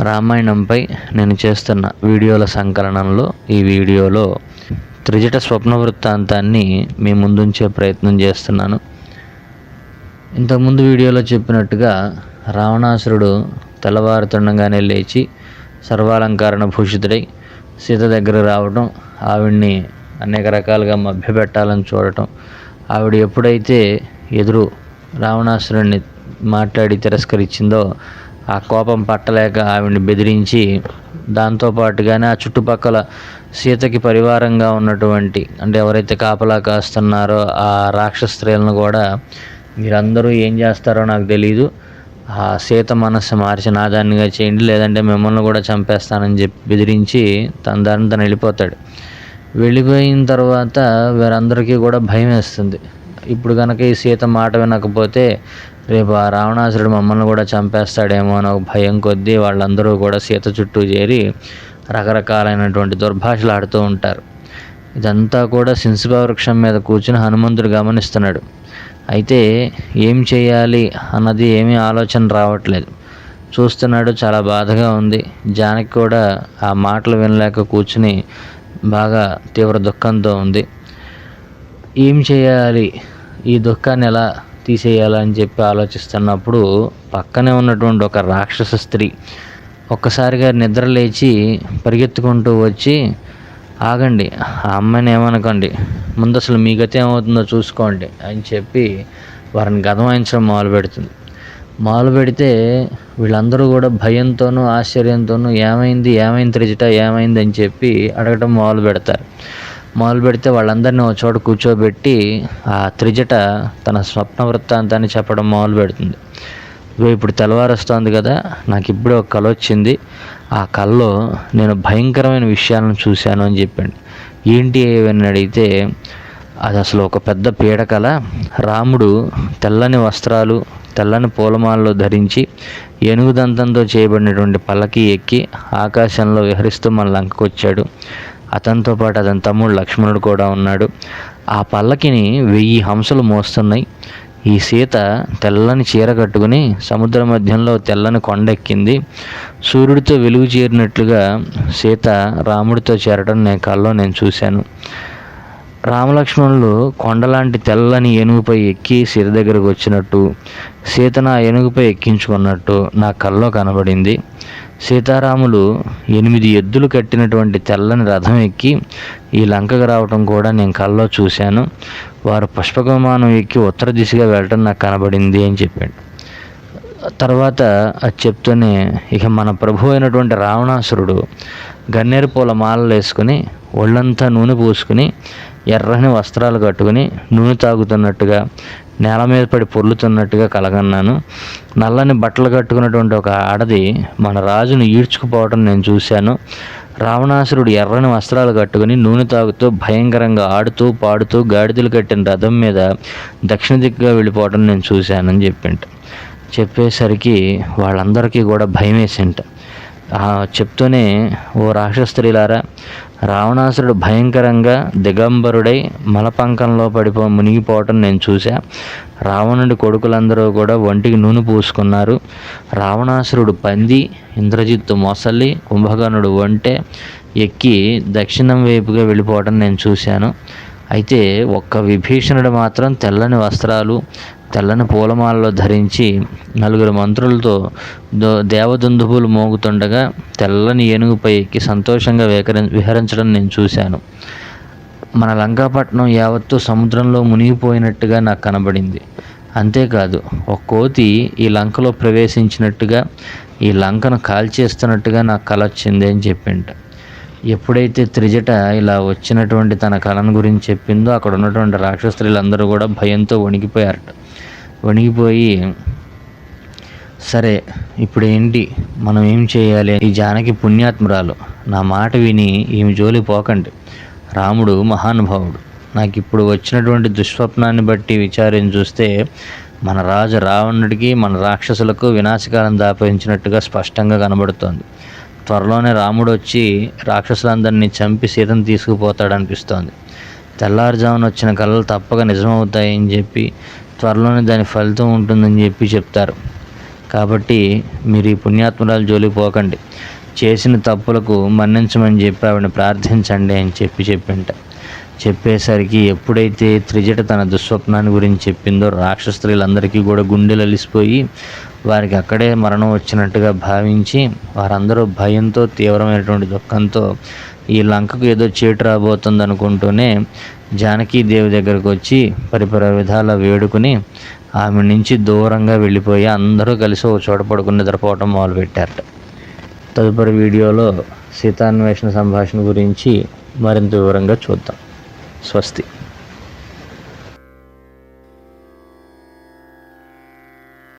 రామాయణంపై నేను చేస్తున్న వీడియోల సంకలనంలో ఈ వీడియోలో త్రిజట స్వప్న వృత్తాంతాన్ని మీ ముందుంచే ప్రయత్నం చేస్తున్నాను. ఇంతకుముందు వీడియోలో చెప్పినట్టుగా రావణాసురుడు తెల్లవారుతుండగానే లేచి సర్వాలంకారణ భూషితుడై సీత దగ్గర రావడం ఆవిడ్ని అనేక రకాలుగా మభ్యపెట్టాలని చూడటం. ఆవిడ ఎప్పుడైతే ఎదురు రావణాసురుడిని మాట్లాడి తిరస్కరించిందో ఆ కోపం పట్టలేక ఆవిడ్ని బెదిరించి దాంతోపాటుగానే ఆ చుట్టుపక్కల సీతకి పరివారంగా ఉన్నటువంటి అంటే ఎవరైతే కాపలా కాస్తున్నారో ఆ రాక్షస స్త్రీలను కూడా మీరందరూ ఏం చేస్తారో నాకు తెలియదు ఆ సీత మనస్సు మార్చి నాదాన్నిగా చేయండి లేదంటే మిమ్మల్ని కూడా చంపేస్తానని చెప్పి బెదిరించి తన దారిని తను వెళ్ళిపోతాడు. వెళ్ళిపోయిన తర్వాత వీరందరికీ కూడా భయం వేస్తుంది. ఇప్పుడు కనుక ఈ సీత మాట వినకపోతే రేపు ఆ రావణాసురుడు మమ్మల్ని కూడా చంపేస్తాడేమో అని ఒక భయం కొద్దీ వాళ్ళందరూ కూడా సీత చుట్టూ చేరి రకరకాలైనటువంటి దుర్భాషలు ఆడుతూ ఉంటారు. ఇదంతా కూడా సింసుభ వృక్షం మీద కూర్చుని హనుమంతుడు గమనిస్తున్నాడు. అయితే ఏం చేయాలి అన్నది ఏమీ ఆలోచన రావట్లేదు. చూస్తున్నాడు చాలా బాధగా ఉంది. జానకి కూడా ఆ మాటలు వినలేక కూర్చుని బాగా తీవ్ర దుఃఖంతో ఉంది. ఏం చేయాలి? ఈ దుఃఖాన్ని ఎలా తీసేయాలని చెప్పి ఆలోచిస్తున్నప్పుడు పక్కనే ఉన్నటువంటి ఒక రాక్షస స్త్రీ ఒక్కసారిగా నిద్ర లేచి పరిగెత్తుకుంటూ వచ్చి ఆగండి ఆ అమ్మాయిని ఏమనకండి ముందు అసలు మీ గతి ఏమవుతుందో చూసుకోండి అని చెప్పి వారిని గదమాయించడం మొదలు పెడుతుంది మొదలు పెడితే వీళ్ళందరూ కూడా భయంతోనూ ఆశ్చర్యంతోనూ ఏమైంది ఏమైంది త్రిజట ఏమైంది? అని చెప్పి అడగటం మొదలు పెడతారు మొదలు పెడితే వాళ్ళందరినీ ఒక చోట కూర్చోబెట్టి ఆ త్రిజట తన స్వప్న వృత్తాంతాన్ని చెప్పడం మొదలు పెడుతుంది ఇప్పుడు ఇప్పుడు తెల్లవారుస్తోంది కదా నాకు ఇప్పుడే ఒక కళ వచ్చింది. ఆ కళలో నేను భయంకరమైన విషయాలను చూశాను అని చెప్పాడు. ఏంటి అని అడిగితే అది అసలు ఒక పెద్ద పీడకల రాముడు తెల్లని వస్త్రాలు తెల్లని పూలమాలలో ధరించి ఏనుగు దంతంతో చేయబడినటువంటి పల్లకి ఎక్కి ఆకాశంలో విహరిస్తూ మన లంకకు వచ్చాడు. అతనితో పాటు అతని తమ్ముడు లక్ష్మణుడు కూడా ఉన్నాడు. ఆ పల్లకిని వెయ్యి హంసలు మోస్తున్నాయి. ఈ సీత తెల్లని చీర కట్టుకుని సముద్ర మధ్యంలో తెల్లని కొండెక్కింది. సూర్యుడితో వెలుగు చేరినట్లుగా సీత రాముడితో చేరడం నేను కల్లో నేను చూశాను. రామలక్ష్మణులు కొండలాంటి తెల్లని ఏనుగుపై ఎక్కి సిరి దగ్గరకు వచ్చినట్టు సీత నా ఏనుగుపై ఎక్కించుకున్నట్టు నా కల్లో కనబడింది. సీతారాములు ఎనిమిది ఎద్దులు కట్టినటువంటి తెల్లని రథం ఎక్కి ఈ లంకకు రావటం కూడా నేను కల్లో చూశాను. వారు పుష్పకమానం ఎక్కి ఉత్తర దిశగా వెళ్ళటం నాకు కనబడింది అని చెప్పాడు. తర్వాత అది చెప్తూనే ఇక మన ప్రభు అయినటువంటి రావణాసురుడు గన్నేరు పూల మాలలు వేసుకుని ఒళ్ళంతా నూనె పూసుకుని ఎర్రని వస్త్రాలు కట్టుకుని నూనె తాగుతున్నట్టుగా నేల మీద పడి పొర్లుతున్నట్టుగా కలగన్నాను. నల్లని బట్టలు కట్టుకున్నటువంటి ఒక ఆడది మన రాజును ఈడ్చుకుపోవటం నేను చూశాను. రావణాసురుడు ఎర్రని వస్త్రాలు కట్టుకుని నూనె తాగుతూ భయంకరంగా ఆడుతూ పాడుతూ గాడిదలు కట్టిన రథం మీద దక్షిణ దిక్కుగా వెళ్ళిపోవటం నేను చూశానని చెప్పింట. చెప్పేసరికి వాళ్ళందరికీ కూడా భయం వేసింట చెప్తూనే ఓ రాక్షస్త్రీలారా రావణాసురుడు భయంకరంగా దిగంబరుడై మలపంకంలో పడిపో మునిగిపోవటం నేను చూశా. రావణుడి కొడుకులందరూ కూడా ఒంటికి నూనె పూసుకున్నారు. రావణాసురుడు పంది ఇంద్రజిత్తు మొసలి కుంభకర్ణుడు ఒంటె ఎక్కి దక్షిణం వైపుగా వెళ్ళిపోవటం నేను చూశాను. అయితే ఒక్క విభీషణుడు మాత్రం తెల్లని వస్త్రాలు తెల్లని పూలమాలలో ధరించి నలుగురు మంత్రులతో దో దేవదుందుబులు మోగుతుండగా తెల్లని ఏనుగుపై ఎక్కి సంతోషంగా విహరి విహరించడం నేను చూశాను. మన లంకాపట్నం యావత్తు సముద్రంలో మునిగిపోయినట్టుగా నాకు కనబడింది. అంతేకాదు ఒక కోతి ఈ లంకలో ప్రవేశించినట్టుగా ఈ లంకను కాల్చేస్తున్నట్టుగా నాకు కలొచ్చింది అని చెప్పింట. ఎప్పుడైతే త్రిజట ఇలా వచ్చినటువంటి తన కళను గురించి చెప్పిందో అక్కడ ఉన్నటువంటి రాక్షసులందరూ కూడా భయంతో వణికిపోయారట. వణికిపోయి సరే ఇప్పుడు ఏంటి మనం ఏం చేయాలి? ఈ జానకి పుణ్యాత్మురాలు. నా మాట విని ఈమె జోలి పోకండి. రాముడు మహానుభావుడు. నాకు ఇప్పుడు వచ్చినటువంటి దుస్వప్నాన్ని బట్టి విచారం చూస్తే మన రాజు రావణుడికి మన రాక్షసులకు వినాశకాలం దాపించినట్టుగా స్పష్టంగా కనబడుతోంది. త్వరలోనే రాముడు వచ్చి రాక్షసులందరినీ చంపి సీతను తీసుకుపోతాడనిపిస్తోంది. తెల్లారుజామున వచ్చిన కళలు తప్పక నిజమవుతాయని చెప్పి త్వరలోనే దాని ఫలితం ఉంటుందని చెప్పి చెప్తారు. కాబట్టి మీరు ఈ పుణ్యాత్మరాలు జోలికి పోకండి. చేసిన తప్పులకు మన్నించమని చెప్పి ఆవిడని ప్రార్థించండి అని చెప్పి చెప్పింట. చెప్పేసరికి ఎప్పుడైతే త్రిజట తన దుస్వప్నాన్ని గురించి చెప్పిందో రాక్షస్త్రీలందరికీ కూడా గుండెలు అలిసిపోయి వారికి అక్కడే మరణం వచ్చినట్టుగా భావించి వారందరూ భయంతో తీవ్రమైనటువంటి దుఃఖంతో ఈ లంకకు ఏదో చేటు రాబోతుంది అనుకుంటూనే జానకీదేవి దగ్గరకు వచ్చి పరిపర విధాల వేడుకుని ఆమె నుంచి దూరంగా వెళ్ళిపోయి అందరూ కలిసి ఒక చోట పడుకుని నిద్రపోవటం మొదలుపెట్టారట. తదుపరి వీడియోలో సీతాన్వేషణ సంభాషణ గురించి మరింత వివరంగా చూద్దాం. స్వస్తి.